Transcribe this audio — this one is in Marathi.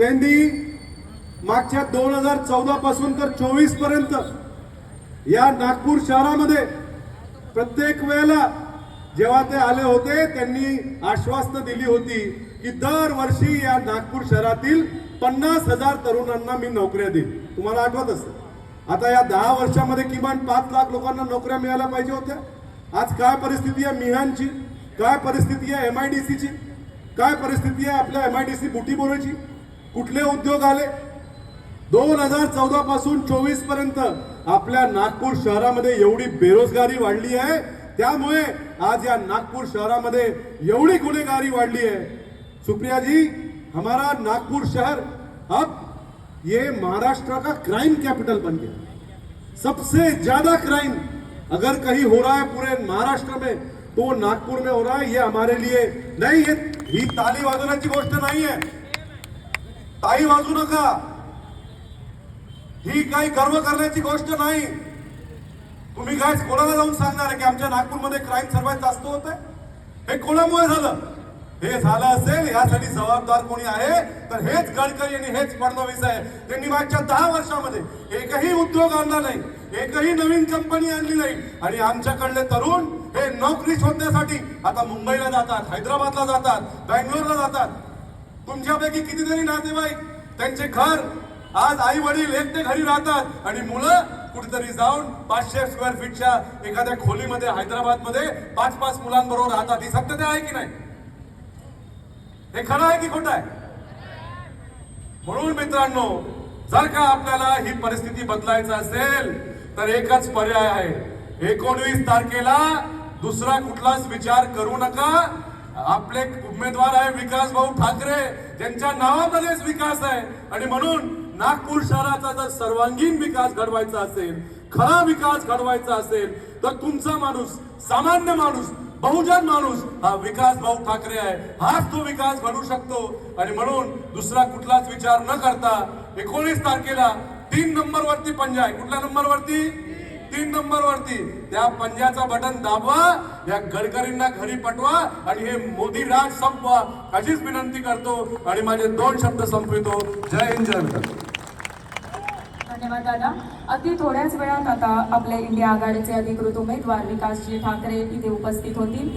त्यांनी मागच्या दोन हजार चौदा पासून तर चोवीसपर्यंत या नागपूर शहरामध्ये प्रत्येक वेळेला जेव्हा ते आले होते त्यांनी आश्वासनं दिली होती की दरवर्षी या नागपूर शहरातील पन्नास हजार तरुणांना मी नोकऱ्या देईन. तुम्हाला आठवत असत आता या दहा वर्षामध्ये किमान पाच लाख लोकांना नोकऱ्या मिळायला पाहिजे होत्या. आज काय परिस्थिती आहे मिहानची? काय परिस्थिती आहे एम आय डी सीची काय परिस्थिती आहे आपल्या एम आय डी सी बुटीबोरेची? कुठले उद्योग आले? दोन हजार चौदा पासून चोवीसपर्यंत आपल्या नागपूर शहरामध्ये एवढी बेरोजगारी वाढली आहे. त्यामुळे आज या नागपूर शहरामध्ये एवढी गुन्हेगारी वाढली है सुप्रियाजी हमारा नागपुर शहर अब ये महाराष्ट्र का क्राइम कैपिटल बन गया। सबसे ज्यादा क्राइम अगर कहीं हो रहा है पूरे महाराष्ट्र में तो वो नागपुर में हो रहा है ये हमारे लिए नहीं ये ही ताली वाजवण्याची गोष्ट नाही आहे ताई वाजू नका. ही काही गर्व करण्याची गोष्ट नाही. तुम्ही काय कोणाला जाऊन सांगणार आहे की आमच्या नागपूरमध्ये क्राईम सर्वात जास्त होत आहे? हे कोणामुळे झालं? हे झालं असेल यासाठी जबाबदार कोणी आहे? तर हेच गडकरी आणि हेच फडणवीस आहे. त्यांनी मागच्या दहा वर्षामध्ये एकही उद्योग आणला नाही एकही नवीन कंपनी आणली नाही. आणि आमच्याकडले तरुण हे नोकरी शोधण्यासाठी आता मुंबईला जातात हैदराबादला जातात बँगलोरला जातात. तुमच्यापैकी कितीतरी नातेवाईक त्यांचे घर आज आई वडील एकटे घरी राहतात आणि मुलं कुठेतरी जाऊन पाचशे स्क्वेअर फीटच्या एखाद्या खोलीमध्ये हैदराबादमध्ये पाच पाच मुलांबरोबर राहतात. ही सत्यता आहे की नाही? हे खरं आहे की खोटं आहे? म्हणून मित्रांनो जर का आपल्याला ही परिस्थिती बदलायचं असेल तर एकच पर्याय आहे. एकोणवीस तारखेला दुसरा कुठलाच विचार करू नका. आपले उमेदवार आहे विकास भाऊ ठाकरे. त्यांच्या नावामध्येच विकास आहे. आणि म्हणून नागपूर शहराचा जर सर्वांगीण विकास घडवायचा असेल खरा विकास घडवायचा असेल तर तुमचा माणूस सामान्य माणूस बहुजन माणूस हा विकास भाऊ ठाकरे आहे. हाच तो विकास घडू शकतो. आणि म्हणून दुसरा कुठलाच विचार न करता एकोणीस तारखेला तीन नंबरवरती पंजा आहे कुठल्या नंबरवरती? तीन नंबर वरती. त्या पंजाचा बटन दाबवा या गडकरींना घरी पटवा आणि हे मोदी राज संपवा. अशीच विनंती करतो आणि माझे दोन शब्द संपवितो. जय हिंद जय भारत. धन्यवाद दादा. अगदी थोड्याच वेळात आता आपले इंडिया आघाडीचे अधिकृत उमेदवार विकासजी ठाकरे इथे उपस्थित होतील.